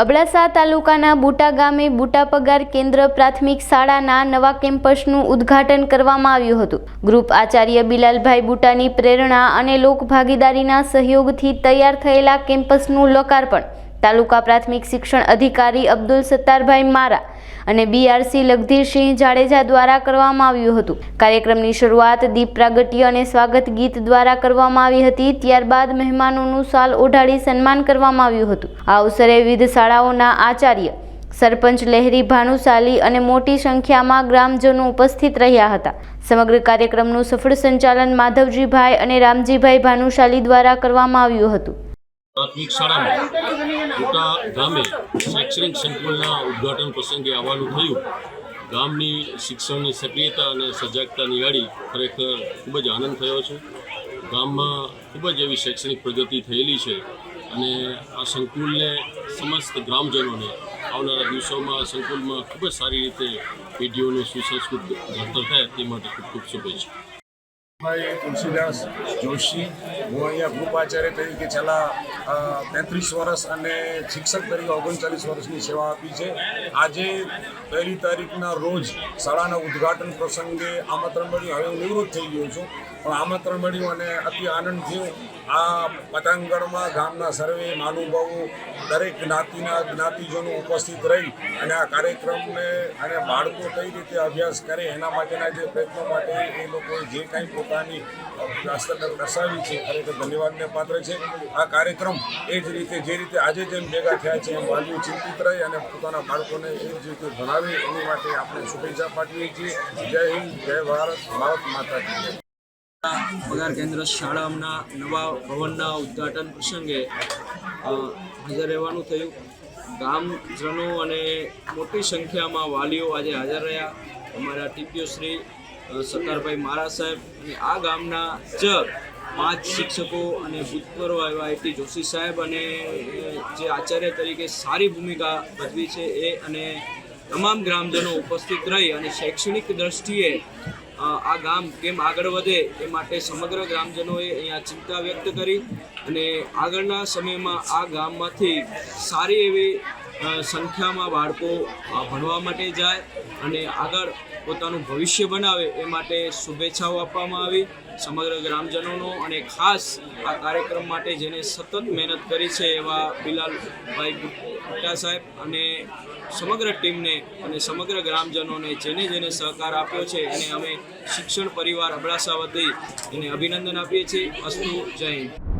અબડાસા તાલુકાના બુટા ગામે બુટા પગાર કેન્દ્ર પ્રાથમિક શાળાના નવા કેમ્પસનું ઉદ્ઘાટન કરવામાં આવ્યું હતું. ગ્રુપ આચાર્ય બિલાલભાઈ બુટાની પ્રેરણા અને લોકભાગીદારીના સહયોગથી તૈયાર થયેલા કેમ્પસનું લોકાર્પણ તાલુકા પ્રાથમિક શિક્ષણ અધિકારી અબ્દુલ સત્તારભાઈ મારા અને બીઆરસી લગધીરસિંહ જાડેજા દ્વારા કરવામાં આવ્યું હતું. કાર્યક્રમની શરૂઆત દીપ પ્રાગટ્ય અને સ્વાગત ગીત દ્વારા કરવામાં આવી હતી. ત્યારબાદ મહેમાનોનું સાલ ઓઢાડી સન્માન કરવામાં આવ્યું હતું. આ અવસરે વિવિધ શાળાઓના આચાર્ય, સરપંચ લહેરી ભાનુશાલી અને મોટી સંખ્યામાં ગ્રામજનો ઉપસ્થિત રહ્યા હતા. સમગ્ર કાર્યક્રમનું સફળ સંચાલન માધવજીભાઈ અને રામજીભાઈ ભાનુશાલી દ્વારા કરવામાં આવ્યું હતું. પ્રાથમિક શાળામાં મોટા ગામે શૈક્ષણિક સંકુલના ઉદ્ઘાટન પ્રસંગે આવવાનું થયું. ગામની શિક્ષણની સક્રિયતા અને સજાગતા નિહાળી ખરેખર ખૂબ જ આનંદ થયો છે. ગામમાં ખૂબ જ એવી શૈક્ષણિક પ્રગતિ થયેલી છે અને આ સંકુલને સમસ્ત ગ્રામજનોને આવનારા દિવસોમાં સંકુલમાં ખૂબ જ સારી રીતે પેઢીઓનું સુસંસ્કૃત ઘડતર થાય તે માટે ખૂબ ખૂબ શુભેચ્છા. તુલસીદાસ જોશી, હું અહીંયા ગ્રુપ આચાર્ય તરીકે છેલ્લા તેત્રીસ વર્ષ અને શિક્ષક તરીકે ઓગણચાલીસ વર્ષની સેવા આપી છે. આજે પહેલી તારીખના રોજ શાળાના ઉદ્ઘાટન પ્રસંગે આમંત્રણ મળ્યું. હવે હું નિવૃત્ત થઈ ગયો છું. પણ આમંત્રણ મળ્યું અને અતિ આનંદ થયો. આ પતંગગઢમાં ગામના સર્વે મહાનુભાવો દરેક જ્ઞાતિના જ્ઞાતિજનો ઉપસ્થિત રહી અને આ કાર્યક્રમને અને બાળકો કઈ રીતે અભ્યાસ કરે એના માટેના જે પ્રયત્નો માટે એ લોકોએ જે કાંઈ પોતાની દર્શાવી છે, ખરેખર ધન્યવાદને પાત્ર છે. આ કાર્યક્રમ એ જ રીતે, જે રીતે આજે જેમ ભેગા થયા છે એમ વાલીઓ ચિંતિત રહી અને પોતાના બાળકોને એ જ રીતે ભણાવે એની માટે આપણે શુભેચ્છા પાઠવીએ છીએ. જય હિન્દ, જય ભારત ભારત માતા પગાર કેન્દ્ર શાળાના નવા ભવનના ઉદ્ઘાટન પ્રસંગે હાજર રહેવાનું થયું. ગામજનો અને મોટી સંખ્યામાં વાલીઓ આજે હાજર રહ્યા. અમારા ટીપીઓ શ્રી અ, સત્તારભાઈ મારા સાહેબ અને આ ગામના જ પાંચ શિક્ષકો અને ભૂતપૂર્વ એવા આઈટી જોશી સાહેબ અને જે આચાર્ય તરીકે સારી ભૂમિકા ભજવી છે એ અને તમામ ગ્રામજનો ઉપસ્થિત રહી અને શૈક્ષણિક દ્રષ્ટિએ આ ગામ કેમ આગળ વધે એ માટે સમગ્ર ગ્રામજનોએ અહીંયા ચિંતા વ્યક્ત કરી અને આગળના સમયમાં આ ગામમાંથી સારી એવી સંખ્યામાં બાળકો ભણવા માટે જાય અને આગળ પોતાનું ભવિષ્ય બનાવે એ માટે શુભેચ્છાઓ આપવામાં આવી. સમગ્ર ગ્રામજનોનો અને ખાસ આ કાર્યક્રમ માટે જેને સતત મહેનત કરી છે એવા બિલાલભાઈ ગુપ્તા સાહેબ અને સમગ્ર ટીમને અને સમગ્ર ગ્રામજનોને જેને જેને સહકાર આપ્યો છે એને અમે શિક્ષણ પરિવાર અબડાસા વતી એને અભિનંદન આપીએ છીએ. અસ્તુ જય હિન્દ.